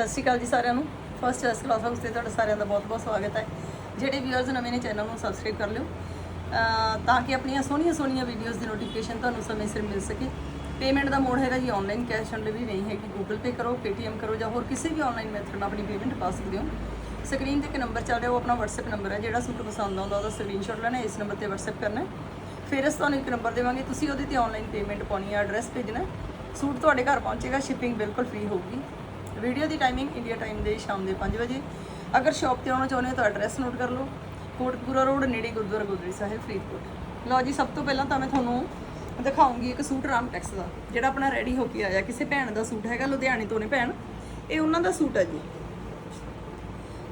ਸਤਿ ਸ਼੍ਰੀ ਅਕਾਲ ਜੀ ਸਾਰਿਆਂ ਨੂੰ। ਫਸਟ ਐਸ ਕਲਾਸ ਹਾਊਸ ਤੇ ਤੁਹਾਡਾ ਸਾਰਿਆਂ ਦਾ ਬਹੁਤ-ਬਹੁਤ ਸਵਾਗਤ ਹੈ। ਜਿਹੜੇ ਵੀਅਰਸ ਨਵੇਂ ਨੇ ਚੈਨਲ ਨੂੰ ਸਬਸਕ੍ਰਾਈਬ ਕਰ ਲਿਓ। ਤਾਂ ਕਿ ਆਪਣੀਆਂ ਸੋਹਣੀਆਂ-ਸੋਹਣੀਆਂ ਵੀਡੀਓਜ਼ ਦੀ ਨੋਟੀਫਿਕੇਸ਼ਨ ਤੁਹਾਨੂੰ ਸਮੇਂ ਸਿਰ ਮਿਲ ਸਕੇ। ਪੇਮੈਂਟ ਦਾ ਮੋਡ ਹੈਗਾ ਜੀ ਆਨਲਾਈਨ ਕੈਸ਼ ਔਨ ਡਿਲੀਵਰੀ ਨਹੀਂ ਹੈਗੀ। ਗੂਗਲ ਪੇ ਕਰੋ ਪੇਟੀਐਮ ਕਰੋ ਜਾਂ ਹੋਰ ਕਿਸੇ ਵੀ ਆਨਲਾਈਨ ਮੈਥਡ ਨਾਲ ਆਪਣੀ ਪੇਮੈਂਟ ਪਾ ਸਕਦੇ ਹੋ। ਸਕਰੀਨ ਤੇ ਇੱਕ ਨੰਬਰ ਚੱਲ ਰਿਹਾ, ਉਹ ਆਪਣਾ WhatsApp ਨੰਬਰ ਹੈ। ਜਿਹੜਾ ਸੂਟ ਪਸੰਦ ਆਉਂਦਾ, ਉਹਦਾ ਸਕਰੀਨਸ਼ਾਟ ਲੈਣਾ ਇਸ ਨੰਬਰ ਤੇ WhatsApp ਕਰਨਾ ਫਿਰ ਅਸੀਂ ਤੁਹਾਨੂੰ ਇੱਕ ਨੰਬਰ ਦੇਵਾਂਗੇ। ਤੁਸੀਂ ਉਹਦੇ ਤੇ ਆਨਲਾਈਨ ਪੇਮੈਂਟ ਪਾਉਣੀ ਹੈ ਐਡਰੈਸ ਭੇਜਣਾ ਸੂਟ ਤੁਹਾਡੇ ਘਰ ਪਹੁੰਚੇਗਾ ਸ਼ਿਪਿੰਗ ਬਿਲਕੁਲ ਫ੍ਰੀ ਹੋਊਗੀ। ਵੀਡੀਓ ਦੀ ਟਾਈਮਿੰਗ ਇੰਡੀਆ ਟਾਈਮ ਦੇ ਸ਼ਾਮ ਦੇ 5 ਵਜੇ। ਅਗਰ ਸ਼ਾਪ ਤੇ ਆਉਣਾ ਚਾਹੁੰਦੇ ਹੋ ਤਾਂ ਐਡਰੈਸ ਨੋਟ ਕਰ ਲਓ। ਕੋਟਕਪੂਰਾ ਰੋਡ ਨੇੜੇ ਗੁਰਦੁਆਰਾ ਗੁਰਦਰੀ ਸਾਹਿਬ, ਫਰੀਦਕੋਟ। ਲਓ ਜੀ, ਸਭ ਤੋਂ ਪਹਿਲਾਂ ਤਾਂ ਮੈਂ ਤੁਹਾਨੂੰ ਦਿਖਾਉਂਗੀ ਇੱਕ ਸੂਟ ਰਾਮ ਟੈਕਸ ਦਾ, ਜਿਹੜਾ ਆਪਣਾ ਰੈਡੀ ਹੋ ਕੇ ਆਇਆ। ਕਿਸੇ ਭੈਣ ਦਾ ਸੂਟ ਹੈਗਾ, ਲੁਧਿਆਣੇ ਤੋਂ ਨੇ ਭੈਣ। ਇਹ ਉਹਨਾਂ ਦਾ ਸੂਟ ਹੈ ਜੀ।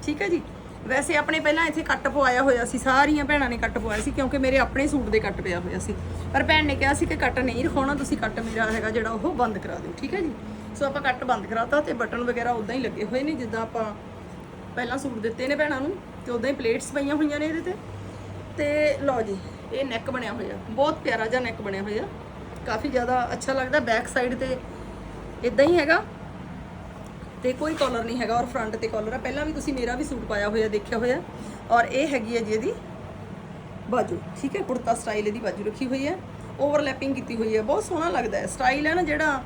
ਠੀਕ ਹੈ ਜੀ? ਵੈਸੇ ਆਪਣੇ ਪਹਿਲਾਂ ਇੱਥੇ ਕੱਟ ਪਵਾਇਆ ਹੋਇਆ ਸੀ, ਸਾਰੀਆਂ ਭੈਣਾਂ ਨੇ ਕੱਟ ਪਵਾਇਆ ਸੀ, ਕਿਉਂਕਿ ਮੇਰੇ ਆਪਣੇ ਸੂਟ ਦੇ ਕੱਟ ਪਿਆ ਹੋਇਆ ਸੀ। ਪਰ ਭੈਣ ਨੇ ਕਿਹਾ ਸੀ ਕਿ ਕੱਟ ਨਹੀਂ ਰਖਾਉਣਾ, ਤੁਸੀਂ ਕੱਟ ਮੇਰਾ ਹੈਗਾ ਜਿਹੜਾ ਉਹ ਬੰਦ ਕਰਾ ਦਿਓ। ਠੀਕ ਹੈ ਜੀ? ਸੋ ਆਪਾਂ ਕੱਟ ਬੰਦ ਕਰਾਤਾ ਤੇ ਬਟਨ ਵਗੈਰਾ ਉਦਾਂ ਹੀ ਲੱਗੇ ਹੋਏ ਨੇ, ਜਿੱਦਾਂ ਆਪਾਂ ਪਹਿਲਾਂ ਸੂਟ ਦਿੱਤੇ ਨੇ ਭੈਣਾਂ ਨੂੰ ਤੇ ਉਦਾਂ ਹੀ ਪਲੇਟਸ ਪਈਆਂ ਹੋਈਆਂ ਨੇ ਇਹਦੇ ਤੇ। ਤੇ ਲਓ ਜੀ, ਇਹ ਨੈਕ ਬਣਿਆ ਹੋਇਆ, ਬਹੁਤ ਪਿਆਰਾ ਜਿਹਾ ਨੈਕ ਬਣਿਆ ਹੋਇਆ। ਕਾਫੀ ਜ਼ਿਆਦਾ ਅੱਛਾ ਲੱਗਦਾ ਬੈਕ ਸਾਈਡ ਤੇ ਇਦਾਂ ਹੀ ਹੈਗਾ। ਤੇ ਕੋਈ ਕਾਲਰ ਨਹੀਂ ਹੈਗਾ ਔਰ ਫਰੰਟ ਤੇ ਕਾਲਰ ਆ। ਪਹਿਲਾਂ ਵੀ ਤੁਸੀਂ ਮੇਰਾ ਵੀ ਸੂਟ ਪਾਇਆ ਹੋਇਆ, ਦੇਖਿਆ ਹੋਇਆ। ਔਰ ਇਹ ਹੈਗੀ ਹੈ ਜੀ ਇਹਦੀ ਬਾਜੂ, ਠੀਕ ਹੈ? ਕੁੜਤਾ ਸਟਾਈਲ ਇਹਦੀ ਬਾਜੂ ਰੱਖੀ ਹੋਈ ਹੈ। ਓਵਰਲੈਪਿੰਗ ਕੀਤੀ ਹੋਈ ਹੈ। ਬਹੁਤ ਸੋਹਣਾ ਲੱਗਦਾ ਹੈ। ਸਟਾਈਲ ਹੈ ਨਾ ਜਿਹੜਾ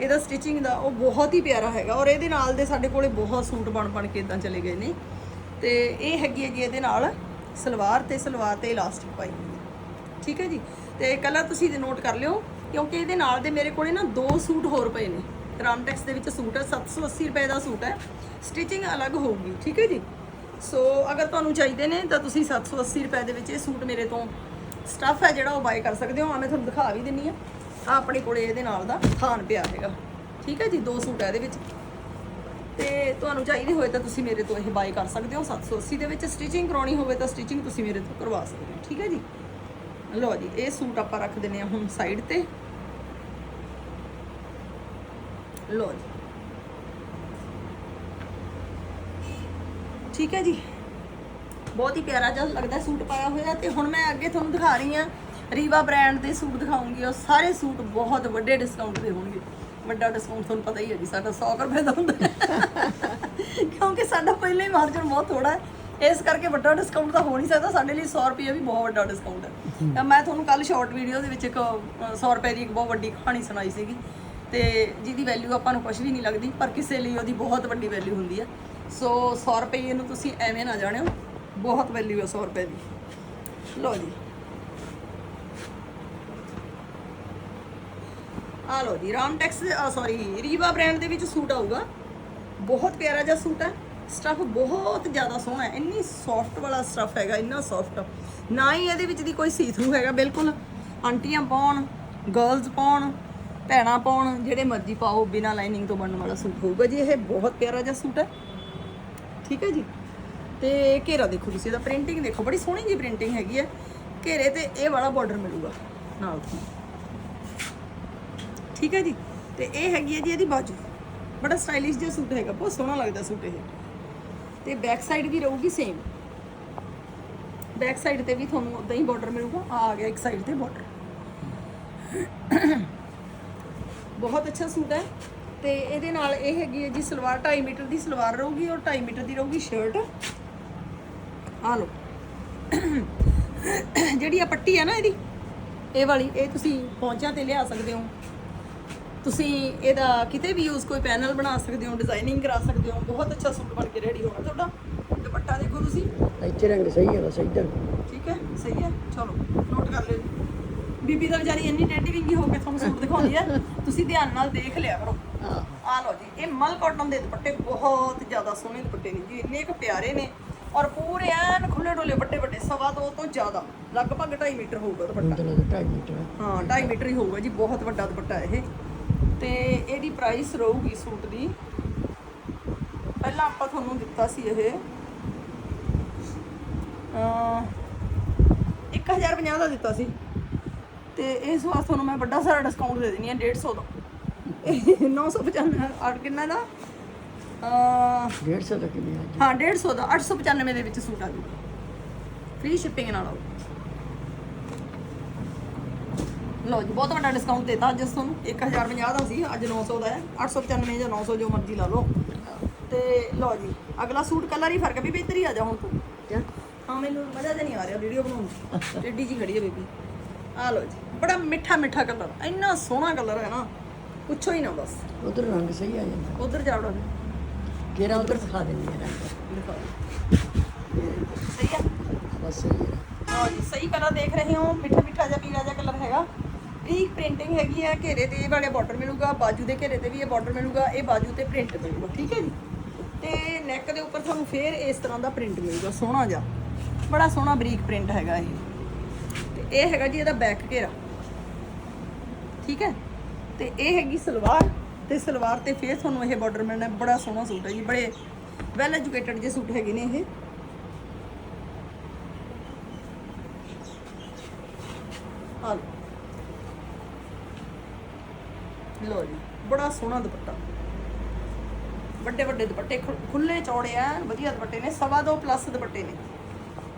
ਇਹਦਾ ਸਟਿਚਿੰਗ ਦਾ ਉਹ ਬਹੁਤ ਹੀ ਪਿਆਰਾ ਹੈਗਾ ਔਰ ਇਹਦੇ ਨਾਲ ਦੇ ਸਾਡੇ ਕੋਲੇ ਬਹੁਤ ਸੂਟ ਬਣ ਬਣ ਕੇ ਇਦਾਂ ਚਲੇ ਗਏ ਨੇ। ਤੇ ਇਹ ਹੈਗੀ ਹੈ ਜੀ ਇਹਦੇ ਨਾਲ ਸਲਵਾਰ ਤੇ ਸਲਵਾਰ ਤੇ ਇਲਾਸਟਿਕ ਪਾਈ ਹੋਈ ਹੈ। ਠੀਕ ਹੈ ਜੀ? ਤੇ ਕਲਰ ਤੁਸੀਂ ਨੋਟ ਕਰ ਲਿਓ, ਕਿਉਂਕਿ ਇਹਦੇ ਨਾਲ ਦੇ ਮੇਰੇ ਕੋਲੇ ਨਾ ਦੋ ਸੂਟ ਹੋਰ ਪਏ ਨੇ। ਰਾਮਟੈਕਸ ਦੇ ਵਿੱਚ ਸੂਟ ਹੈ 780 ਰੁਪਏ ਦਾ ਸੂਟ ਹੈ। ਸਟਿਚਿੰਗ ਅਲੱਗ ਹੋਊਗੀ, ਠੀਕ ਹੈ ਜੀ? ਸੋ ਅਗਰ ਤੁਹਾਨੂੰ ਚਾਹੀਦੇ ਨੇ ਤਾਂ ਤੁਸੀਂ 780 ਰੁਪਏ ਦੇ ਵਿੱਚ ਇਹ ਸੂਟ ਮੇਰੇ ਤੋਂ ਸਟੱਫ ਹੈ ਜਿਹੜਾ ਉਹ ਬਾਈ ਕਰ ਸਕਦੇ ਹੋ। ਆ ਮੈਂ ਤੁਹਾਨੂੰ ਦਿਖਾ ਵੀ ਦਿੰਨੀ ਆ ਆ ਆਪਣੇ ਕੋਲੇ ਇਹਦੇ ਨਾਲ ਦਾ ਥਾਨ ਪਿਆ ਹੈਗਾ। ਠੀਕ ਹੈ ਜੀ, ਦੋ ਸੂਟ ਆ ਇਹਦੇ ਵਿੱਚ। ਤੇ ਤੁਹਾਨੂੰ ਚਾਹੀਦੇ ਹੋਏ ਤਾਂ ਤੁਸੀਂ ਮੇਰੇ ਤੋਂ ਇਹ ਬਾਈ ਕਰ ਸਕਦੇ ਹੋ। 780 ਦੇ ਵਿੱਚ ਸਟਿਚਿੰਗ ਕਰਾਉਣੀ ਹੋਵੇ ਤਾਂ ਸਟਿਚਿੰਗ ਤੁਸੀਂ ਮੇਰੇ ਤੋਂ ਕਰਵਾ ਸਕਦੇ ਹੋ। ਠੀਕ ਹੈ ਜੀ? ਲਓ ਜੀ, ਇਹ ਸੂਟ ਆਪਾਂ ਰੱਖ ਦਿੰਨੇ ਆ ਹੁਣ ਸਾਈਡ ਤੇ। ਲਓ ਜੀ। ਠੀਕ ਹੈ ਜੀ? ਬਹੁਤ ਹੀ ਪਿਆਰਾ ਜਿਹਾ ਲੱਗਦਾ ਸੂਟ ਪਾਇਆ ਹੋਇਆ ਤੇ ਹੁਣ ਮੈਂ ਅੱਗੇ ਤੁਹਾਨੂੰ ਦਿਖਾ ਰਹੀ ਹਾਂ ਰੀਵਾ ਬ੍ਰਾਂਡ ਦੇ ਸੂਟ ਦਿਖਾਉਂਗੀ ਉਹ ਸਾਰੇ ਸੂਟ ਬਹੁਤ ਵੱਡੇ ਡਿਸਕਾਊਂਟ ਦੇ ਹੋਣਗੇ। ਵੱਡਾ ਡਿਸਕਾਊਂਟ ਤੁਹਾਨੂੰ ਪਤਾ ਹੀ ਹੈ ਜੀ ਸਾਡਾ 100 ਕੁ ਰੁਪਏ ਦਾ ਹੁੰਦਾ ਕਿਉਂਕਿ ਸਾਡਾ ਪਹਿਲੇ ਹੀ ਮਾਰਜਨ ਬਹੁਤ ਥੋੜਾ ਹੈ। ਇਸ ਕਰਕੇ ਵੱਡਾ ਡਿਸਕਾਊਂਟ ਤਾਂ ਹੋ ਨਹੀਂ ਸਕਦਾ ਸਾਡੇ ਲਈ 100 ਰੁਪਏ ਵੀ ਬਹੁਤ ਵੱਡਾ ਡਿਸਕਾਊਂਟ ਹੈ। ਤਾਂ ਮੈਂ ਤੁਹਾਨੂੰ ਕੱਲ ਸ਼ਾਰਟ ਵੀਡੀਓ ਦੇ ਵਿੱਚ ਇੱਕ ਅ, 100 ਰੁਪਏ ਦੀ ਇੱਕ ਬਹੁਤ ਵੱਡੀ ਕਹਾਣੀ ਸੁਣਾਈ ਸੀਗੀ। ਤੇ ਜਿਹਦੀ ਵੈਲਿਊ ਆਪਾਂ ਨੂੰ ਕੁਝ ਵੀ ਨਹੀਂ ਲੱਗਦੀ ਪਰ ਕਿਸੇ ਲਈ ਉਹਦੀ ਬਹੁਤ ਵੱਡੀ ਵੈਲਿਊ ਹੁੰਦੀ ਹੈ। ਸੋ 100 ਰੁਪਏ ਨੂੰ ਤੁਸੀਂ ਐਵੇਂ ਨਾ ਜਾਣਿਓ ਬਹੁਤ ਵੈਲਿਊ ਹੈ 100 ਰੁਪਏ ਦੀ। ਲਓ ਜੀ। ਆ ਲਓ ਜੀ ਰਾਮਟੈਕਸ ਸੌਰੀ ਰੀਵਾ ਬ੍ਰਾਂਡ ਦੇ ਵਿੱਚ ਸੂਟ ਆਊਗਾ। ਬਹੁਤ ਪਿਆਰਾ ਜਿਹਾ ਸੂਟ ਹੈ। ਸਟਫ ਬਹੁਤ ਜ਼ਿਆਦਾ ਸੋਹਣਾ ਹੈ। ਇੰਨੀ ਸੌਫਟ ਵਾਲਾ ਸਟਫ ਹੈਗਾ, ਇੰਨਾ ਸੌਫਟ ਨਾ ਹੀ ਇਹਦੇ ਵਿੱਚ ਦੀ ਕੋਈ ਸੀ ਥਰੂ ਹੈਗਾ, ਬਿਲਕੁਲ। ਆਂਟੀਆਂ ਪਾਉਣ ਗਰਲਸ ਪਾਉਣ, ਭੈਣਾਂ ਪਾਉਣ, ਜਿਹੜੇ ਮਰਜ਼ੀ ਪਾਓ, ਬਿਨਾ ਲਾਈਨਿੰਗ ਤੋਂ ਬਣਨ ਵਾਲਾ ਸੂਟ ਹੋਊਗਾ ਜੀ। ਇਹ ਬਹੁਤ ਪਿਆਰਾ ਜਿਹਾ ਸੂਟ ਹੈ। ਠੀਕ ਹੈ ਜੀ? ਤੇ ਘੇਰਾ ਦੇਖੋ ਤੁਸੀਂ, ਇਹਦਾ ਪ੍ਰਿੰਟਿੰਗ ਦੇਖੋ। ਬੜੀ ਸੋਹਣੀ ਜੀ ਪ੍ਰਿੰਟਿੰਗ ਹੈਗੀ ਹੈ। ਘੇਰੇ ਤੇ ਇਹ ਵਾਲਾ ਬਾਰਡਰ ਮਿਲੂਗਾ। ਨਾਲ। ਠੀਕ ਹੈ ਜੀ? ਤੇ ਇਹ ਹੈਗੀ ਹੈ ਜੀ ਇਹਦੀ ਬਾਜੂ। ਬੜਾ ਸਟਾਈਲਿਸ਼ ਜਿਹਾ ਸੂਟ ਹੈਗਾ, ਬਹੁਤ ਸੋਹਣਾ ਲੱਗਦਾ ਸੂਟ ਇਹ। ਤੇ ਬੈਕ ਸਾਈਡ ਵੀ ਰਹੂਗੀ ਸੇਮ ਬੈਕ ਸਾਈਡ ਤੇ ਵੀ ਤੁਹਾਨੂੰ ਉਦਾਂ ਹੀ ਬਾਰਡਰ ਮਿਲੂਗਾ, ਆ ਗਿਆ ਇੱਕ ਸਾਈਡ ਤੇ ਬਾਰਡਰ ਬਹੁਤ ਅੱਛਾ ਸੂਟ ਹੈ। ਤੇ ਇਹਦੇ ਨਾਲ ਇਹ ਹੈਗੀ ਹੈ ਜੀ ਸਲਵਾਰ 2.5 ਮੀਟਰ ਦੀ ਸਲਵਾਰ ਰਹੂਗੀ ਔਰ 2.5 ਮੀਟਰ ਦੀ ਰਹੂਗੀ ਸ਼ਰਟ ਆ ਲਓ। ਜਿਹੜੀ ਆ ਪੱਟੀ ਹੈ ਨਾ ਇਹਦੀ, ਇਹ ਵਾਲੀ, ਇਹ ਤੁਸੀਂ ਪਹੁੰਚਾਂ ਤੇ ਲਿਆ ਸਕਦੇ ਹੋ। ਤੁਸੀਂ ਇਹਦਾ ਕਿਤੇ ਵੀ ਯੂਜ਼ ਕੋਈ ਪੈਨਲ ਬਣਾ ਸਕਦੇ ਹੋ ਡਿਜ਼ਾਈਨਿੰਗ ਕਰਾ ਸਕਦੇ ਹੋ ਬਹੁਤ ਅੱਛਾ ਸੂਟ ਬਣ ਕੇ ਰੈਡੀ ਹੋਣਾ ਤੁਹਾਡਾ। ਦੁਪੱਟਾ ਦੇਖੋ ਤੁਸੀਂ। ਇੱਥੇ ਰੰਗ ਸਹੀ ਹੈ ਬਸ ਇੱਧਰ। ਠੀਕ ਹੈ? ਸਹੀ ਹੈ? ਚਲੋ ਨੋਟ ਕਰ ਲਿਓ। ਬੀਬੀ ਤਾਂ ਵਿਚਾਰੀ ਇੰਨੀ ਟੈਡੀ ਵਿੰਗੀ ਹੋ ਕੇ ਤੁਹਾਨੂੰ ਸੂਟ ਦਿਖਾਉਂਦੀ ਹੈ। ਤੁਸੀਂ ਧਿਆਨ ਨਾਲ ਦੇਖ ਲਿਆ ਕਰੋ। ਆ ਲਓ ਜੀ ਇਹ ਮਲ ਕਾਟਨ ਦੇ ਦੁਪੱਟੇ ਬਹੁਤ ਜ਼ਿਆਦਾ ਸੋਹਣੇ ਦੁਪੱਟੇ ਨੇ ਜੀ ਇੰਨੇ ਕੁ ਪਿਆਰੇ ਨੇ। ਔਰ ਪੂਰੇ ਐਨ ਖੁੱਲੇ ਡੋਲੇ ਵੱਡੇ ਵੱਡੇ ਸਵਾ ਦੋ ਤੋਂ ਜ਼ਿਆਦਾ ਲਗਭਗ 2.5 ਮੀਟਰ ਹੋਊਗਾ ਦੁਪੱਟਾ। ਮਤਲਬ 2.5 ਮੀਟਰ। ਹਾਂ 2.5 ਮੀਟਰ ਹੀ ਹੋਊਗਾ ਜੀ ਬਹੁਤ ਵੱਡਾ ਦੁਪੱਟਾ ਇਹ। ਤੇ ਇਹਦੀ ਪ੍ਰਾਈਸ ਰਹੂਗੀ ਸੂਟ ਦੀ। ਪਹਿਲਾਂ ਆਪਾਂ ਤੁਹਾਨੂੰ ਦਿੱਤਾ ਸੀ ਇਹ। ਅ 1050 ਦਾ ਦਿੱਤਾ ਸੀ। ਤੇ ਇਸ ਵਾਰ ਤੁਹਾਨੂੰ ਮੈਂ ਵੱਡਾ ਸਾਰਾ ਡਿਸਕਾਊਂਟ ਦੇ ਦੇਣੀ ਹੈ 150 ਦਾ। ਇਹ 995 ਆ ਕਿੰਨਾ ਦਾ? ਅ 150 ਤੱਕ ਨਹੀਂ ਅੱਜ ਹਾਂ 150 ਦਾ। 895 ਦੇ ਵਿੱਚ ਸੂਟ ਆ ਜੂਗਾ। ਫ੍ਰੀ ਸ਼ਿਪਿੰਗ ਨਾਲ ਆਊ ਲਓ ਜੀ ਬਹੁਤ ਵੱਡਾ ਡਿਸਕਾਊਂਟ ਦੇਤਾ ਅੱਜ ਤੁਹਾਨੂੰ। 1050 ਦਾ ਸੀ ਅੱਜ 900 ਦਾ ਹੈ। 895 ਜਾਂ 900 ਜੋ ਮਰਜ਼ੀ ਲਾ ਲਓ। ਤੇ ਲਓ ਜੀ ਅਗਲਾ ਸੂਟ ਕਲਰ ਹੀ ਫ਼ਰਕ ਹੈ ਬੀਬੀ ਇੱਧਰ ਹੀ ਆ ਜਾ ਹੁਣ ਤੂੰ। ਹਾਂ ਮੈਨੂੰ ਮਜ਼ਾ ਜਿਹਾ ਨਹੀਂ ਆ ਰਿਹਾ ਵੀਡੀਓ ਬਣਾਉਣ ਦਾ ਟੇਡੀ ਜੀ ਖੜੀ ਹੈ ਬੇਬੀ। ਆ ਲਓ ਜੀ ਬੜਾ ਮਿੱਠਾ ਮਿੱਠਾ ਕਲਰ ਇੰਨਾ ਸੋਹਣਾ ਕਲਰ ਹੈ ਨਾ। ਪੁੱਛੋ ਹੀ ਨਾ ਬਸ। ਉਧਰ ਰੰਗ ਸਹੀ ਆ ਜਾਂਦਾ। ਉਧਰ ਜਾੜੋ ਕਿਹੜਾ ਉਧਰ ਦਿਖਾ ਦਿੰਦੀ ਹੈ ਰੰਗ। ਸਹੀ ਆ ਬਸ ਸਹੀ ਹੈ ਲਓ ਜੀ ਸਹੀ ਕਲਰ ਦੇਖ ਰਹੇ ਹੋ। ਮਿੱਠਾ ਮਿੱਠਾ ਜਿਹਾ ਪੀਲਾ ਜਿਹਾ ਕਲਰ ਹੈਗਾ। ਇਹ ਪ੍ਰਿੰਟਿੰਗ ਹੈਗੀ ਆ, ਘੇਰੇ ਤੇ ਇਹ ਵਾਲੇ ਬਾਰਡਰ ਮਿਲੂਗਾ, ਬਾਜੂ ਦੇ ਘੇਰੇ ਤੇ ਵੀ ਇਹ ਬਾਰਡਰ ਮਿਲੂਗਾ, ਇਹ ਬਾਜੂ ਤੇ ਪ੍ਰਿੰਟ ਮਿਲੂਗਾ, ਠੀਕ ਹੈ ਜੀ? ਤੇ ਨੈਕ ਦੇ ਉੱਪਰ ਤੁਹਾਨੂੰ ਫੇਰ ਇਸ ਤਰ੍ਹਾਂ ਦਾ ਪ੍ਰਿੰਟ ਮਿਲੂਗਾ, ਸੋਹਣਾ ਜਿਹਾ। ਬੜਾ ਸੋਹਣਾ ਬਰੀਕ ਪ੍ਰਿੰਟ ਹੈਗਾ ਇਹ। ਤੇ ਇਹ ਹੈਗਾ ਜੀ ਇਹਦਾ ਬੈਕ ਘੇਰਾ। ਠੀਕ ਹੈ? ਤੇ ਇਹ ਹੈਗੀ ਸਲਵਾਰ, ਤੇ ਸਲਵਾਰ ਤੇ ਫੇਰ ਤੁਹਾਨੂੰ ਇਹ ਬਾਰਡਰ ਮਿਲਣਾ, ਬੜਾ ਸੋਹਣਾ ਸੂਟ ਹੈ ਜੀ, ਬੜੇ ਵੈਲ ਐਜੂਕੇਟਡ ਜੇ ਸੂਟ ਹੈਗੇ ਨੇ ਇਹ। ਲਓ ਜੀ ਬੜਾ ਸੋਹਣਾ ਦੁਪੱਟਾ। ਵੱਡੇ ਵੱਡੇ ਦੁਪੱਟੇ ਖੁੱਲੇ ਚੌੜੇ ਆ ਵਧੀਆ ਦੁਪੱਟੇ ਨੇ ਸਵਾ ਦੋ ਪਲੱਸ ਦੁਪੱਟੇ ਨੇ।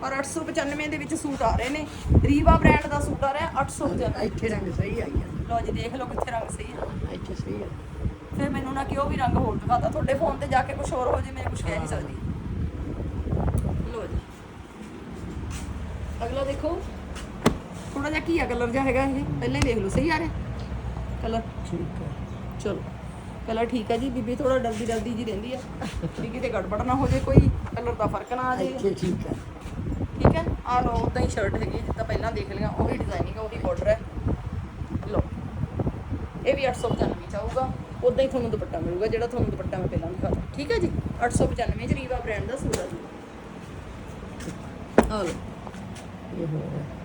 ਔਰ 895 ਦੇ ਵਿੱਚ ਸੂਟ ਆ ਰਹੇ ਨੇ। ਰੀਵਾ ਬ੍ਰਾਂਡ ਦਾ ਸੂਟ ਆ ਰਿਹਾ 895 ਇੱਥੇ ਰੰਗ ਸਹੀ ਆਈ ਜਾਂਦਾ ਲਓ ਜੀ ਦੇਖ ਲਓ ਕਿੱਥੇ ਰੰਗ ਸਹੀ ਆ। ਇੱਥੇ ਸਹੀ ਆ। ਫਿਰ ਮੈਨੂੰ ਨਾ ਕਿਉਂ ਵੀ ਰੰਗ ਹੋਰ ਦਿਖਾਤਾ ਤੁਹਾਡੇ ਫੋਨ ਤੇ ਜਾ ਕੇ ਕੁਝ ਹੋਰ ਹੋ ਜੇ ਮੈਂ ਕੁਝ ਕਹਿ ਨਹੀਂ ਸਕਦੀ। ਲਓ ਜੀ। ਅਗਲਾ ਦੇਖੋ। ਥੋੜਾ ਜਿਹਾ ਕੀ ਆ ਕਲਰ ਜਿਹਾ ਹੈਗਾ ਇਹ। ਪਹਿਲਾਂ ਹੀ ਦੇਖ ਲਓ ਸਹੀ ਆ ਰਿਹਾ? ਕਲਰ। ਠੀਕ ਹੈ। ਚਲੋ। ਕਲਰ ਠੀਕ ਹੈ ਜੀ ਬੀਬੀ ਥੋੜਾ ਡਰਦੀ ਡਰਦੀ ਜੀ ਰਹਿੰਦੀ ਆ। ਵੀ ਕਿਤੇ ਗੜਬੜ ਨਾ ਹੋ ਜੇ ਕੋਈ ਕਲਰ ਦਾ ਫ਼ਰਕ ਨਾ ਆ ਜੇ। ਇੱਥੇ ਠੀਕ ਹੈ। ਠੀਕ ਹੈ? ਆ ਲਓ ਉਦਾਂ ਹੀ ਸ਼ਰਟ ਹੈਗੀ ਜਿੱਦਾਂ ਪਹਿਲਾਂ ਦੇਖ ਲਿਆ ਉਹੀ ਡਿਜ਼ਾਈਨਿੰਗ ਹੈ ਉਹੀ ਬਾਰਡਰ ਹੈ ਲਓ ਇਹ ਵੀ 895 ਚ ਆਊਗਾ ਉਦਾਂ ਹੀ ਤੁਹਾਨੂੰ ਦੁਪੱਟਾ ਮਿਲੂਗਾ ਜਿਹੜਾ ਤੁਹਾਨੂੰ ਦੁਪੱਟਾ ਮੈਂ ਪਹਿਲਾਂ ਦਿਖਾਤਾ ਠੀਕ ਹੈ ਜੀ? 895 ਚ ਰੀਵਾ ਬ੍ਰਾਂਡ ਦਾ ਸੂਟ ਆ ਜੀ। ਆ ਲਓ। ਇਹ ਹੋ। ਰਿਹਾ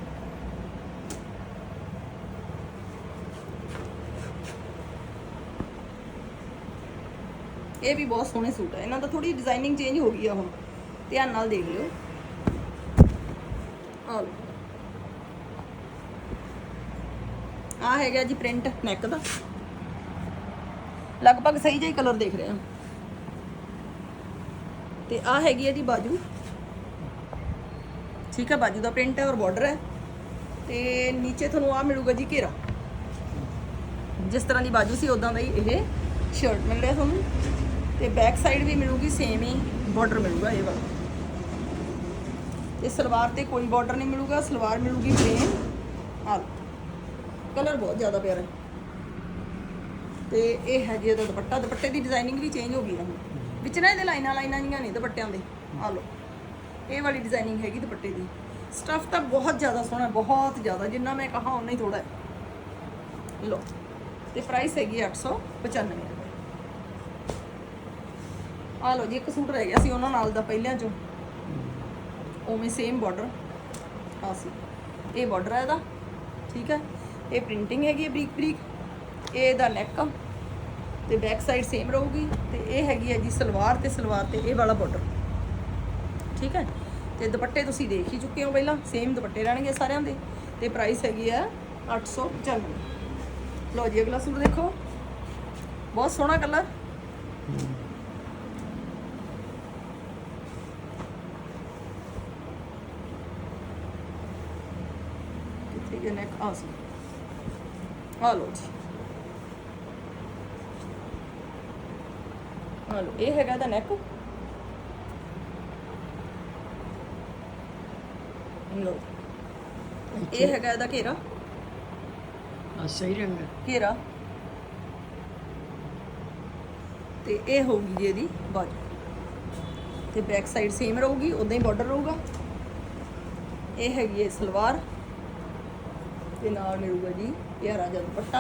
ਇਹ ਵੀ ਬਹੁਤ ਸੋਹਣੇ ਸੂਟ ਹੈ ਇਹਨਾਂ ਦਾ ਥੋੜੀ ਡਿਜ਼ਾਈਨਿੰਗ ਚੇਂਜ ਹੋ ਗਈ ਆ ਹੁਣ। ਧਿਆਨ ਨਾਲ ਦੇਖ ਲਿਓ। ਆ ਹੈਗਾ ਜੀ ਪ੍ਰਿੰਟ ਨੈਕ ਦਾ। ਲਗਭਗ ਸਹੀ ਜਿਹਾ ਕਲਰ ਦੇਖ ਰਹੇ ਹਾਂ ਤੇ ਆ ਹੈਗੀ ਹੈ ਜੀ ਬਾਜੂ। ਠੀਕ ਹੈ ਬਾਜੂ ਦਾ ਪ੍ਰਿੰਟ ਹੈ ਔਰ ਬਾਰਡਰ ਹੈ। ਤੇ ਨੀਚੇ ਤੁਹਾਨੂੰ ਆ ਮਿਲੂਗਾ ਜੀ ਘੇਰਾ। ਜਿਸ ਤਰ੍ਹਾਂ ਦੀ ਬਾਜੂ ਸੀ ਉਦਾਂ ਦਾ ਹੀ ਇਹ ਸ਼ਰਟ ਮਿਲ ਰਿਹਾ ਤੁਹਾਨੂੰ। ਤੇ ਬੈਕ ਸਾਈਡ ਵੀ ਮਿਲੂਗੀ ਸੇਮ ਹੀ ਬਾਰਡਰ ਮਿਲੂਗਾ ਇਹ ਵਾਲਾ। ਤੇ ਸਲਵਾਰ ਤੇ ਕੋਈ ਬਾਰਡਰ ਨਹੀਂ ਮਿਲੂਗਾ, ਸਲਵਾਰ ਮਿਲੂਗੀ ਪਲੇਨ ਆ ਕਲਰ ਬਹੁਤ ਜ਼ਿਆਦਾ ਪਿਆਰਾ ਹੈ। ਤੇ ਇਹ ਹੈ ਜੀ ਇਹਦਾ ਦੁਪੱਟਾ, ਦੁਪੱਟੇ ਦੀ ਡਿਜ਼ਾਈਨਿੰਗ ਵੀ ਚੇਂਜ ਹੋ ਗਈ ਹੈ ਹੁਣ। ਵਿੱਚ ਨਾ ਇਹਦੇ ਲਾਈਨਾਂ ਲਾਈਨਾਂ ਜੀਆਂ ਨੇ ਦੁਪੱਟਿਆਂ ਦੇ। ਆ ਲਓ, ਇਹ ਵਾਲੀ ਡਿਜ਼ਾਈਨਿੰਗ ਹੈਗੀ ਦੁਪੱਟੇ ਦੀ। ਸਟਫ ਤਾਂ ਬਹੁਤ ਜ਼ਿਆਦਾ ਸੋਹਣਾ, ਬਹੁਤ ਜ਼ਿਆਦਾ, ਜਿੰਨਾ ਮੈਂ ਕਹਾ ਉਨਾ ਹੀ ਥੋੜਾ ਹੈ। ਲਓ, ਤੇ ਪ੍ਰਾਈਸ ਹੈਗੀ ਹੈ 895 ਰੁਪਏ ਆ ਲਓ ਜੀ, ਇੱਕ ਸੂਟ ਰਹਿ ਗਿਆ ਸੀ ਉਹਨਾਂ ਨਾਲ ਦਾ ਪਹਿਲਿਆਂ ਚੋਂ। ਉਵੇਂ ਸੇਮ ਬਾਰਡਰ ਆ ਸੀ। ਇਹ ਬਾਰਡਰ ਹੈ ਇਹਦਾ। ਠੀਕ ਹੈ ਇਹ ਪ੍ਰਿੰਟਿੰਗ ਹੈਗੀ ਹੈ ਬਰੀਕ ਬਰੀਕ। ਇਹ ਇਹਦਾ ਨੈਕ ਤੇ ਬੈਕ ਸਾਈਡ ਸੇਮ ਰਹੂਗੀ। ਤੇ ਇਹ ਹੈਗੀ ਹੈ ਜੀ ਸਲਵਾਰ ਤੇ ਸਲਵਾਰ ਤੇ ਇਹ ਵਾਲਾ ਬਾਰਡਰ ਠੀਕ ਹੈ ਤੇ ਦੁਪੱਟੇ ਤੁਸੀਂ ਦੇਖ ਹੀ ਚੁੱਕੇ ਹੋ ਪਹਿਲਾਂ। ਸੇਮ ਦੁਪੱਟੇ ਰਹਿਣਗੇ ਸਾਰਿਆਂ ਦੇ। ਤੇ ਪ੍ਰਾਈਸ ਹੈਗੀ ਹੈ 895 ਲਓ ਜੀ, ਅਗਲਾ ਸੂਟ ਦੇਖੋ। ਬਹੁਤ ਸੋਹਣਾ ਕਲਰ ਗਿਆ ਨੈਕ ਆ ਲਓ ਜੀ ਆ ਲਓ ਇਹ ਹੈਗਾ ਦਾ ਨੈਕ ਇਹ ਹੈਗਾ ਇਹਦਾ ਘੇਰਾ ਆ ਸਹੀ ਰੰਗ। ਘੇਰਾ ਤੇ ਇਹ ਹੋਊਗੀ ਜੀ ਇਹਦੀ ਬਾਜੂ ਤੇ ਬੈਕ ਸਾਈਡ ਸੇਮ ਰਹੂਗੀ ਉਦਾਂ ਹੀ ਬਾਰਡਰ ਰਹੂਗਾ ਇਹ ਹੈਗੀ ਹੈ ਸਲਵਾਰ ਤੇ ਨਾਲ ਮਿਲੂਗਾ ਜੀ ਪਿਆਰਾ ਜਿਹਾ ਦੁਪੱਟਾ।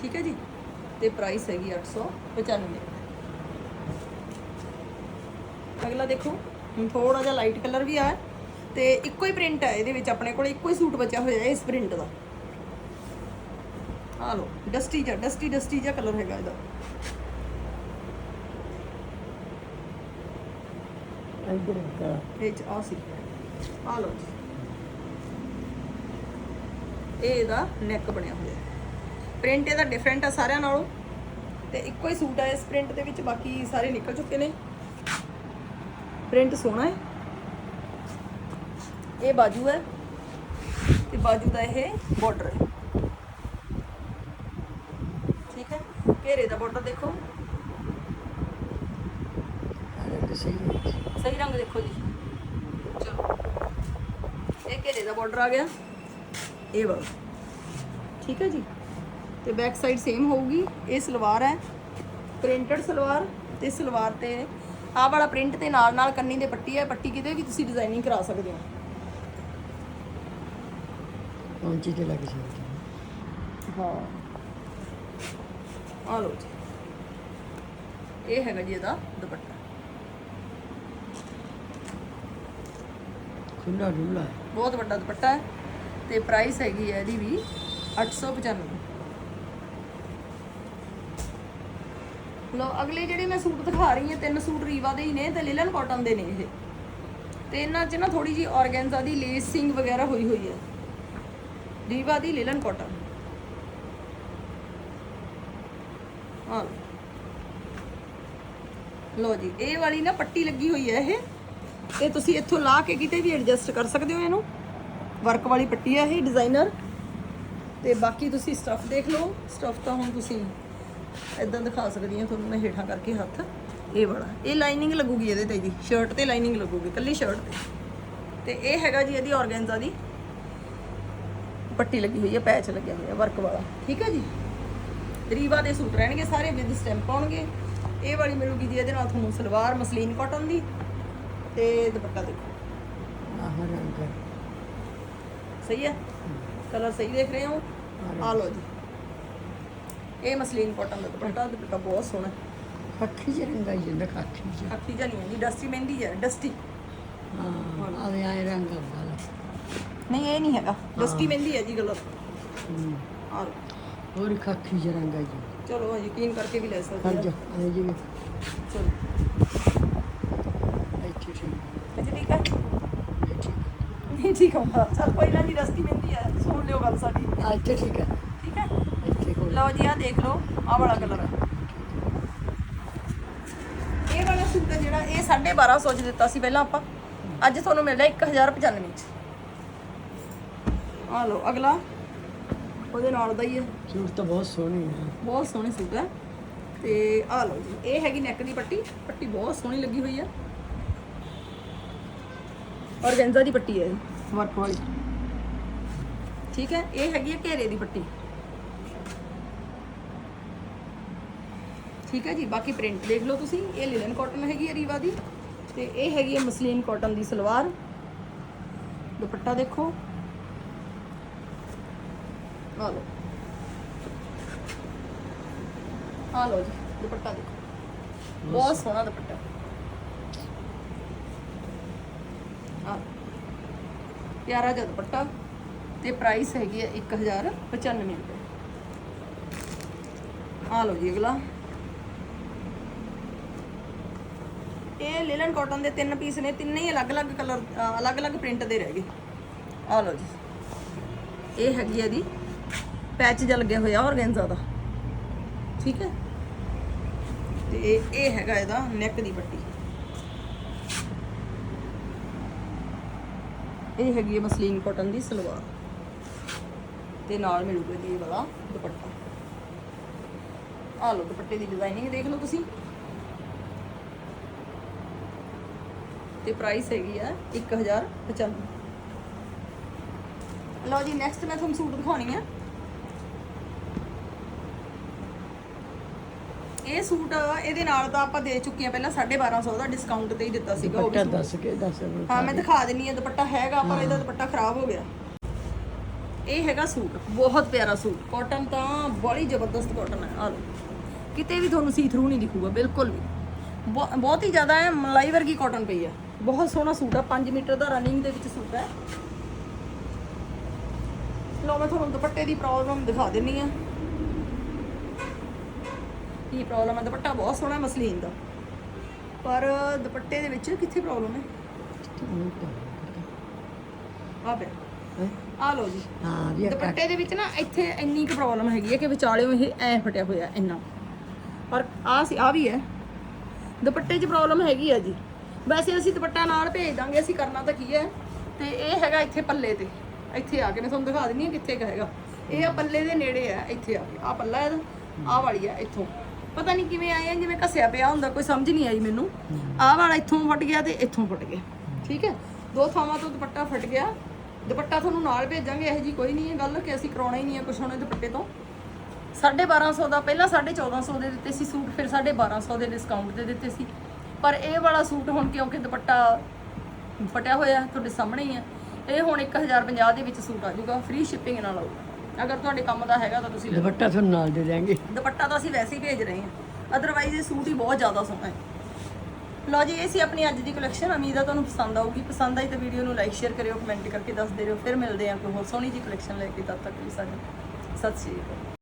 ਠੀਕ ਹੈ ਜੀ? ਤੇ ਪ੍ਰਾਈਸ ਹੈਗੀ 895 ਅਗਲਾ ਦੇਖੋ ਥੋੜਾ ਜਿਹਾ ਲਾਈਟ ਕਲਰ ਵੀ ਆ ਤੇ ਇੱਕੋ ਹੀ ਪ੍ਰਿੰਟ ਹੈ, ਇਹਦੇ ਵਿੱਚ ਆਪਣੇ ਕੋਲ ਇੱਕੋ ਹੀ ਸੂਟ ਬਚਿਆ ਹੋਇਆ ਹੈ ਇਸ ਪ੍ਰਿੰਟ ਦਾ। ਆ ਲੋ ਡਸਟੀ ਜਿਹਾ ਡਸਟੀ ਡਸਟੀ ਜਿਹਾ ਕਲਰ ਹੈਗਾ ਇਹਦਾ। ਇੱਧਰ ਕਾ ਇਹ ਚ ਆ ਸੀ। ਆ ਲੋ ਜੀ। ਇਹ ਇਹਦਾ ਨੈਕ ਬਣਿਆ ਹੋਇਆ। ਪ੍ਰਿੰਟ ਇਹਦਾ ਡਿਫਰੈਂਟ ਆ ਸਾਰਿਆਂ ਨਾਲੋਂ। ਤੇ ਇੱਕੋ ਹੀ ਸੂਟ ਆ ਇਸ ਪ੍ਰਿੰਟ ਦੇ ਵਿੱਚ ਬਾਕੀ ਸਾਰੇ ਨਿਕਲ ਚੁੱਕੇ ਨੇ। ਪ੍ਰਿੰਟ ਸੋਹਣਾ ਹੈ। ਇਹ ਬਾਜੂ ਹੈ। ਤੇ ਬਾਜੂ ਦਾ ਇਹ ਬਾਰਡਰ ਹੈ ਠੀਕ ਹੈ ਘੇਰੇ ਦਾ ਬਾਰਡਰ ਦੇਖੋ। ਸਹੀ ਰੰਗ ਦੇਖੋ ਜੀ। ਚਲੋ। ਇਹ ਘੇਰੇ ਦਾ ਬਾਰਡਰ ਆ ਗਿਆ। ਇਹ ਵਾਲਾ। ਠੀਕ ਹੈ ਜੀ? ਤੇ ਬੈਕ ਸਾਈਡ ਸੇਮ ਹੋਊਗੀ। ਇਹ ਸਲਵਾਰ ਹੈ। ਪ੍ਰਿੰਟਡ ਸਲਵਾਰ ਤੇ ਸਲਵਾਰ ਤੇ ਆਹ ਵਾਲਾ ਪ੍ਰਿੰਟ ਤੇ ਨਾਲ ਨਾਲ ਕੰਨੀ ਦੇ ਪੱਟੀ ਹੈ। ਪੱਟੀ ਕਿਤੇ ਵੀ ਤੁਸੀਂ ਡਿਜ਼ਾਈਨਿੰਗ ਕਰਾ ਸਕਦੇ ਹੋ। ਪਹੁੰਚੀ ਤੇ ਲੱਗ ਸਕਦੀ ਹੈ। ਆ ਲਓ ਜੀ। ਇਹ ਹੈਗਾ ਜੀ ਇਹਦਾ ਦੁਪੱਟਾ। ਖੁੱਲਾ ਡੁੱਲਾ। ਬਹੁਤ ਵੱਡਾ ਦੁਪੱਟਾ ਹੈ ਤੇ ਪ੍ਰਾਈਸ ਹੈਗੀ ਹੈ ਇਹਦੀ ਵੀ 895 ਲੋ ਅਗਲੇ ਜਿਹੜੇ ਮੈਂ ਸੂਟ ਦਿਖਾ ਰਹੀ ਹਾਂ ਤਿੰਨ ਸੂਟ ਰੀਵਾ ਦੇ ਹੀ ਨੇ ਤੇ ਲਿਲਨ ਕਾਟਨ ਦੇ ਨੇ ਇਹ। ਤੇ ਇਹਨਾਂ 'ਚ ਨਾ ਥੋੜੀ ਜੀ ਆਰਗੈਂਜ਼ਾ ਦੀ ਲੇਸਿੰਗ ਵਗੈਰਾ ਹੋਈ ਹੋਈ ਹੈ। ਰੀਵਾ ਦੀ ਲਿਲਨ ਕਾਟਨ ਹਾਂ ਲੋ ਜੀ, ਇਹ ਵਾਲੀ ਨਾ ਪੱਟੀ ਲੱਗੀ ਹੋਈ ਹੈ ਇਹ। ਇਹ ਤੁਸੀਂ ਇੱਥੋਂ ਲਾ ਕੇ ਕਿਤੇ ਵੀ ਐਡਜਸਟ ਕਰ ਸਕਦੇ ਹੋ ਇਹਨੂੰ। ਵਰਕ ਵਾਲੀ ਪੱਟੀ ਹੈ ਇਹ ਡਿਜ਼ਾਈਨਰ ਤੇ ਬਾਕੀ ਤੁਸੀਂ ਸਟਫ ਦੇਖ ਲਓ। ਸਟਫ ਤਾਂ ਹੁਣ ਤੁਸੀਂ ਇਦਾਂ ਦਿਖਾ ਸਕਦੀ ਹਾਂ, ਤੁਹਾਨੂੰ ਮੈਂ ਹੇਠਾਂ ਕਰਕੇ ਹੱਥ। ਇਹ ਵਾਲਾ, ਇਹ ਲਾਈਨਿੰਗ ਲੱਗੂਗੀ ਇਹਦੇ ਤੇ ਜੀ। ਸ਼ਰਟ ਤੇ ਲਾਈਨਿੰਗ ਲੱਗੂਗੀ ਕੱਲੀ ਸ਼ਰਟ ਤੇ। ਤੇ ਇਹ ਹੈਗਾ ਜੀ ਇਹਦੀ ਆਰਗੈਂਜ਼ਾ ਦੀ। ਪੱਟੀ ਲੱਗੀ ਹੋਈ ਹੈ ਪੈਚ ਲੱਗਿਆ ਹੋਇਆ ਵਰਕ ਵਾਲਾ। ਠੀਕ ਹੈ ਜੀ? ਰੀਵਾ ਦੇ ਸੂਟ ਰਹਿਣਗੇ ਸਾਰੇ ਵਿਦ ਸਟੈਂਪ ਆਉਣਗੇ। ਇਹ ਵਾਲੀ ਮਿਲੂਗੀ ਜੀ ਇਹਦੇ ਨਾਲ ਤੁਹਾਨੂੰ ਸਲਵਾਰ ਮਸਲੀਨ ਕਾਟਨ ਦੀ ਤੇ ਦੁਪੱਟਾ ਦੇਖੋ। ਆਹ ਰੰਗ। ਸਹੀ ਹੈ? ਕਲਰ ਸਹੀ ਦੇਖ ਰਹੇ ਹੋ? ਆ ਲਓ ਜੀ। ਇਹ ਮਸਲੀਨ ਕਾਟਨ ਦਾ ਦੁਪੱਟਾ ਦੁਪੱਟਾ ਬਹੁਤ ਸੋਹਣਾ। ਖਾਕੀ ਜਿਹਾ ਰੰਗ ਆਈ ਜਾਂਦਾ ਖਾਕੀ ਜਿਹਾ। ਅੱਖੀ ਜਾਨੀ ਹੈ ਜੀ ਡਸਟੀ ਮਹਿੰਦੀ ਹੈ ਡਸਟੀ ਹਾਂ ਆਵੇ ਆਏ ਰੰਗ ਵਾਲਾ। ਨਹੀਂ ਇਹ ਨਹੀਂ ਹੈਗਾ। ਡਸਟੀ ਮਹਿੰਦੀ ਹੈ ਜੀ ਕਲਰ। ਹੂੰ। ਆ ਲਓ। ਹੋਰ ਖਾਕੀ ਜਿਹਾ ਰੰਗ ਆਈ ਜਾਂਦਾ। ਚਲੋ ਯਕੀਨ ਕਰਕੇ ਵੀ ਲੈ ਸਕਦੇ ਜਾ ਆ ਆਏ ਜਿਵੇਂ ਚਲੋ। ਇੱਥੇ ਠੀਕ। ਅੱਛਾ ਠੀਕ ਹੈ ਨਹੀਂ ਠੀਕ ਹੁੰਦਾ ਚਲ ਕੋਈ ਨਾ ਜੀ ਡਸਟੀ ਮਹਿੰਦੀ ਹੈ ਸੁਣ ਲਿਓ ਗੱਲ ਸਾਡੀ। ਆ ਇੱਥੇ ਠੀਕ ਹੈ ਠੀਕ ਹੈ ਇੱਥੇ ਕੋਲ ਲਓ ਜੀ ਆ ਦੇਖ ਲਓ। ਆਹ ਵਾਲਾ ਕਲਰ। ਹੈ ਇਹ ਵਾਲਾ ਸੂਟ ਹੈ ਜਿਹੜਾ ਇਹ 1250 ਚ ਦਿੱਤਾ ਸੀ ਪਹਿਲਾਂ ਆਪਾਂ। ਅੱਜ ਤੁਹਾਨੂੰ ਮਿਲਦਾ 1095 ਚ। ਆ ਲਓ ਅਗਲਾ। ਉਹਦੇ ਨਾਲ ਦਾ ਹੀ ਹੈ। ਸੂਟ ਤਾਂ ਬਹੁਤ ਸੋਹਣੀ ਹੈ। ਬਹੁਤ ਸੋਹਣੇ ਸੂਟ ਹੈ। ਤੇ ਆ ਲਓ ਜੀ ਇਹ ਹੈਗੀ ਨੈਕ ਦੀ ਪੱਟੀ। ਪੱਟੀ ਬਹੁਤ ਸੋਹਣੀ ਲੱਗੀ ਹੋਈ ਹੈ। ਔਰਗੈਂਜ਼ਾ ਦੀ ਪੱਟੀ ਹੈ ਵਰਕ ਵਾਲੀ ਠੀਕ ਹੈ ਇਹ ਹੈਗੀ ਹੈ ਘੇਰੇ ਦੀ ਪੱਟੀ। ਠੀਕ ਹੈ ਜੀ ਬਾਕੀ ਪ੍ਰਿੰਟ ਦੇਖ ਲਓ ਤੁਸੀਂ। ਇਹ ਲਿਨਨ ਕਾਟਨ ਹੈਗੀ ਹੈ ਰੀਵਾ ਦੀ। ਤੇ ਇਹ ਹੈਗੀ ਹੈ ਮਸਲੀਨ ਕਾਟਨ ਦੀ ਸਲਵਾਰ। ਦੁਪੱਟਾ ਦੇਖੋ। ਆ ਲਓ। ਆ ਲਓ ਜੀ ਦੁਪੱਟਾ ਦੇਖੋ। ਬਹੁਤ ਸੋਹਣਾ ਦੁਪੱਟਾ। ਆ ਪਿਆਰਾ ਜਿਹਾ ਦੁਪੱਟਾ ਤੇ ਪ੍ਰਾਈਸ ਹੈਗੀ ਹੈ 1095 ਰੁਪਏ। ਆ ਲਓ ਜੀ ਅਗਲਾ। ਇਹ ਲਿਲਨ ਕਾਟਨ ਦੇ ਤਿੰਨ ਪੀਸ ਨੇ ਤਿੰਨੇ ਹੀ ਅਲੱਗ-ਅਲੱਗ ਕਲਰ ਅਲੱਗ-ਅਲੱਗ ਪ੍ਰਿੰਟ ਦੇ ਰਹਿ ਗਏ। ਆ ਲਓ ਜੀ। ਇਹ ਹੈਗੀ ਹੈ ਦੀ ਪੈਚ ਜਿਹਾ ਲੱਗਿਆ ਹੋਇਆ ਔਰਗੈਂਜ਼ਾ ਦਾ ਠੀਕ ਹੈ? ਤੇ ਇਹ ਹੈਗਾ ਇਹਦਾ ਨੈਕ ਦੀ ਪੱਟੀ। ਇਹ ਹੈਗੀ ਹੈ ਮਸਲੀਨ ਕਾਟਨ ਦੀ ਸਲਵਾਰ। ਤੇ ਨਾਲ ਮਿਲੂਗਾ ਜੀ ਇਹ ਵਾਲਾ ਦੁਪੱਟਾ। ਆ ਲਓ, ਦੁਪੱਟੇ ਦੀ ਡਿਜ਼ਾਈਨਿੰਗ ਦੇਖ ਲਓ ਤੁਸੀਂ। ਤੇ ਪ੍ਰਾਈਸ ਹੈਗੀ ਆ 1095 ਲਓ ਜੀ ਨੈਕਸਟ ਮੈਂ ਤੁਹਾਨੂੰ ਸੂਟ ਦਿਖਾਉਣੀ ਆ। ਇਹ ਸੂਟ ਇਹਦੇ ਨਾਲ ਤਾਂ ਆਪਾਂ ਦੇ ਚੁੱਕੇ ਆ ਪਹਿਲਾਂ 1250 ਦਾ ਡਿਸਕਾਊਂਟ ਤੇ ਹੀ ਦਿੱਤਾ ਸੀਗਾ ਉਹ ਵੀ ਦੁਪੱਟਾ ਸੂਟ। ਦੱਸ ਕੇ ਦੱਸ ਮੈਨੂੰ ਹਾਂ ਮੈਂ ਦਿਖਾ ਦਿੰਨੀ ਆ ਦੁਪੱਟਾ ਹੈਗਾ ਪਰ ਇਹਦਾ ਦੁਪੱਟਾ ਖਰਾਬ ਹੋ ਗਿਆ। ਇਹ ਹੈਗਾ ਸੂਟ ਬਹੁਤ ਪਿਆਰਾ ਸੂਟ। ਕਾਟਨ ਤਾਂ ਬੜੀ ਜ਼ਬਰਦਸਤ ਕਾਟਨ ਹੈ ਆ ਲਓ। ਕਿਤੇ ਵੀ ਤੁਹਾਨੂੰ ਸੀ ਥਰੂ ਨਹੀਂ ਦਿਖੂਗਾ ਬਿਲਕੁਲ ਵੀ। ਬਹੁ- ਬਹੁਤ ਹੀ ਜ਼ਿਆਦਾ ਹੈ ਮਲਾਈ ਵਰਗੀ ਕਾਟਨ ਪਈ ਹੈ ਬਹੁਤ ਸੋਹਣਾ ਸੂਟ ਆ 5 ਮੀਟਰ ਦਾ ਰਨਿੰਗ ਦੇ ਵਿੱਚ ਸੂਟ ਹੈ। ਲਓ ਮੈਂ ਤੁਹਾਨੂੰ ਦੁਪੱਟੇ ਦੀ ਪ੍ਰੋਬਲਮ ਦਿਖਾ ਦਿੰਨੀ ਆ ਕੀ ਪ੍ਰੋਬਲਮ ਹੈ ਦੁਪੱਟਾ ਬਹੁਤ ਸੋਹਣਾ ਮਸਲੀਨ ਦਾ। ਪਰ ਦੁਪੱਟੇ ਦੇ ਵਿੱਚ ਕਿੱਥੇ ਪ੍ਰੋਬਲਮ ਹੈ? ਆ? ਆ ਲਓ ਜੀ। ਹਾਂ ਵੀ ਦੁਪੱਟੇ ਦੇ ਵਿੱਚ ਨਾ ਇੱਥੇ ਇੰਨੀ ਕੁ ਪ੍ਰੋਬਲਮ ਹੈਗੀ ਹੈ ਕਿ ਵਿਚਾਲਿਓ ਇਹ ਐ ਫਟਿਆ ਹੋਇਆ ਇੰਨਾ। ਪਰ ਆ ਸੀ ਆ ਵੀ ਹੈ। ਦੁਪੱਟੇ 'ਚ ਪ੍ਰੋਬਲਮ ਹੈਗੀ ਆ ਜੀ। ਵੈਸੇ ਅਸੀਂ ਦੁਪੱਟਾ ਨਾਲ ਭੇਜ ਦਾਂਗੇ ਅਸੀਂ ਕਰਨਾ ਤਾਂ ਕੀ ਹੈ। ਤੇ ਇਹ ਹੈਗਾ ਇੱਥੇ ਪੱਲੇ ਤੇ। ਇੱਥੇ ਆ ਕੇ ਮੈਂ ਤੁਹਾਨੂੰ ਦਿਖਾ ਦਿੰਦੀ ਹਾਂ ਕਿੱਥੇ ਹੈਗਾ। ਇਹ ਆ ਪੱਲੇ ਦੇ ਨੇੜੇ ਆ ਇੱਥੇ ਆ ਕੇ। ਆ ਪੱਲਾ ਇਹਦਾ ਆ ਵਾਲੀ ਆ ਇੱਥੋਂ। ਪਤਾ ਨਹੀਂ ਕਿਵੇਂ ਆਏ ਆ ਜਿਵੇਂ ਘਸਿਆ ਪਿਆ ਹੁੰਦਾ, ਕੋਈ ਸਮਝ ਨਹੀਂ ਆਈ ਮੈਨੂੰ। ਆਹ ਵਾਲਾ ਇੱਥੋਂ ਫਟ ਗਿਆ ਤੇ ਇੱਥੋਂ ਫਟ ਗਿਆ। ਠੀਕ ਹੈ? ਦੋ ਥਾਵਾਂ ਤੋਂ ਦੁਪੱਟਾ ਫਟ ਗਿਆ। ਦੁਪੱਟਾ ਤੁਹਾਨੂੰ ਨਾਲ ਭੇਜਾਂਗੇ, ਇਹੋ ਜੀ ਕੋਈ ਨਹੀਂ ਹੈ ਗੱਲ ਕਿ ਅਸੀਂ ਕਰਾਉਣਾ ਹੀ ਨਹੀਂ ਹੈ ਕੁਛ ਹੁਣ ਦੁਪੱਟੇ ਤੋਂ। 1250 ਦਾ, ਪਹਿਲਾਂ 1450 ਦੇ ਦਿੱਤੇ ਸੀ ਸੂਟ, ਫਿਰ 1250 ਦੇ ਡਿਸਕਾਊਂਟ ਦੇ ਦਿੱਤੇ ਸੀ। ਪਰ ਇਹ ਵਾਲਾ ਸੂਟ ਹੁਣ ਕਿਉਂਕਿ ਦੁਪੱਟਾ ਫਟਿਆ ਹੋਇਆ ਤੁਹਾਡੇ ਸਾਹਮਣੇ ਹੀ ਹੈ, ਇਹ ਹੁਣ 1050 ਦੇ ਵਿੱਚ ਸੂਟ ਆ ਜਾਊਗਾ ਫ੍ਰੀ ਸ਼ਿਪਿੰਗ ਨਾਲ ਆਊਗਾ। ਅਗਰ ਤੁਹਾਡੇ ਕੰਮ ਦਾ ਹੈਗਾ ਤਾਂ ਤੁਸੀਂ ਲੈ ਲਓ ਦੁਪੱਟਾ ਤੁਹਾਨੂੰ ਨਾਲ ਦੇ ਦਿਆਂਗੇ। ਦੁਪੱਟਾ ਤਾਂ ਅਸੀਂ ਵੈਸੇ ਹੀ ਭੇਜ ਰਹੇ ਹਾਂ। ਅਦਰਵਾਈਜ਼ ਇਹ ਸੂਟ ਹੀ ਬਹੁਤ ਜ਼ਿਆਦਾ ਸੋਹਣਾ ਹੈ। ਲਓ ਜੀ ਇਹ ਸੀ ਆਪਣੀ ਅੱਜ ਦੀ ਕਲੈਕਸ਼ਨ ਉਮੀਦ ਆ ਤੁਹਾਨੂੰ ਪਸੰਦ ਆਊਗੀ। ਪਸੰਦ ਆਈ ਤਾਂ ਵੀਡੀਓ ਨੂੰ ਲਾਈਕ ਸ਼ੇਅਰ ਕਰਿਓ ਕਮੈਂਟ ਕਰਕੇ ਦੱਸਦੇ ਰਹੋ ਫਿਰ ਮਿਲਦੇ ਹਾਂ ਕੋਈ ਹੋਰ ਸੋਹਣੀ ਜੀ ਕਲੈਕਸ਼ਨ ਲੈ ਕੇ। ਤਦ ਤੱਕ ਲਈ ਸਾਡੇ ਸਤਿ ਸ਼੍ਰੀ ਅਕਾਲ।